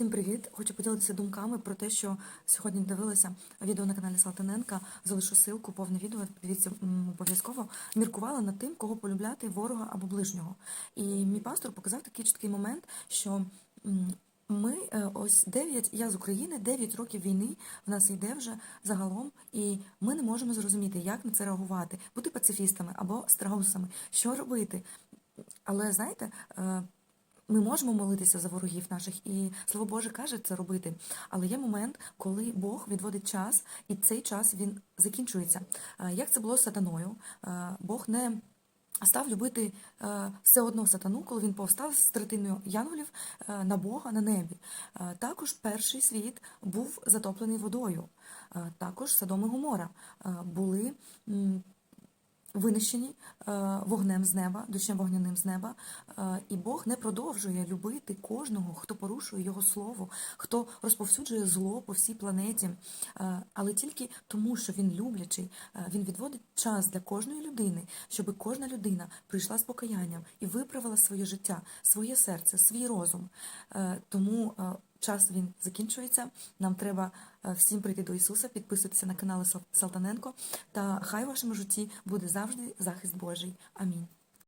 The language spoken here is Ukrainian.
Всім привіт! Хочу поділитися думками про те, що сьогодні дивилася відео на каналі Салтаненка. Залишу ссылку, повне відео. Дивіться обов'язково. Міркувала над тим, кого полюбляти ворога або ближнього. І мій пастор показав такий чіткий момент, що ми е, ось 9, я з України, 9 років війни в нас йде вже загалом, і ми не можемо зрозуміти, як на це реагувати, бути пацифістами або страусами, що робити. Але знаєте. Ми можемо молитися за ворогів наших, і слово Боже каже це робити. Але є момент, коли Бог відводить час, і цей час він закінчується. Е, Як це було з сатаною? Е, Бог не став любити е, все одно сатану, коли він повстав з третиною янголів на Бога на небі. Також перший світ був затоплений водою. Також Содом і Гомора були. Винищені е, вогнем з неба, дощем вогняним з неба, Е, і Бог не продовжує любити кожного, хто порушує його слово, хто розповсюджує зло по всій планеті. Е, Але тільки тому, що він люблячий, він відводить час для кожної людини, щоб кожна людина прийшла з покаянням і виправила своє життя, своє серце, свій розум. Тому час він закінчується. Нам треба е, всім прийти до Ісуса, підписуватися на канали Сал- Салтаненко. Та хай в вашому житті буде завжди захист Божий. Амінь.